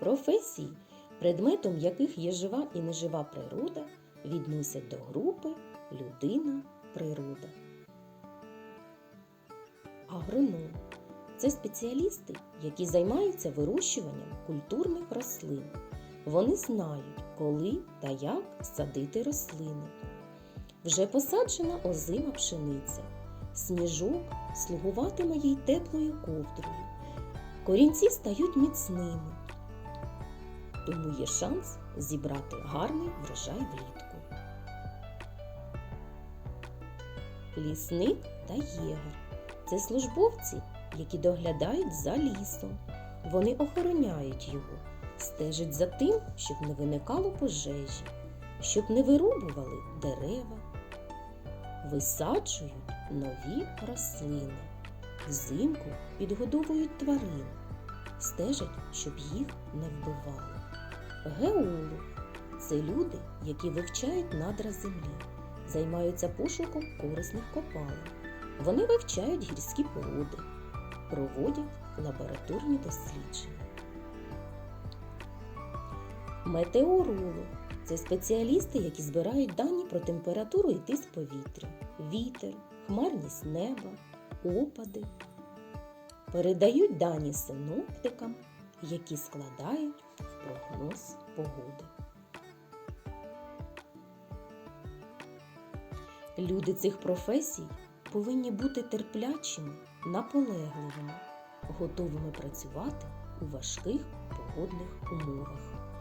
Професії, предметом яких є жива і нежива природа, відносять до групи людина, природа. Агроном це спеціалісти, які займаються вирощуванням культурних рослин. Вони знають, коли та як садити рослини. Вже посаджена озима пшениця. Сніжок слугуватиме їй теплою ковдрою. Корінці стають міцними. Тому є шанс зібрати гарний врожай влітку. Лісник та єгер це службовці, які доглядають за лісом. Вони охороняють його, стежать за тим, щоб не виникало пожежі, щоб не вирубували дерева, висаджують нові рослини, взимку підгодовують тварин, стежать, щоб їх не вбивали. Геолог це люди, які вивчають надра землі, займаються пошуком корисних копалин. Вони вивчають гірські породи, проводять лабораторні дослідження. Метеоролог це спеціалісти, які збирають дані про температуру і тиск повітря, вітер, хмарність неба, опади. Передають дані синоптикам, які складають прогноз погоди. Люди цих професій повинні бути терплячими, наполегливими, готовими працювати у важких погодних умовах.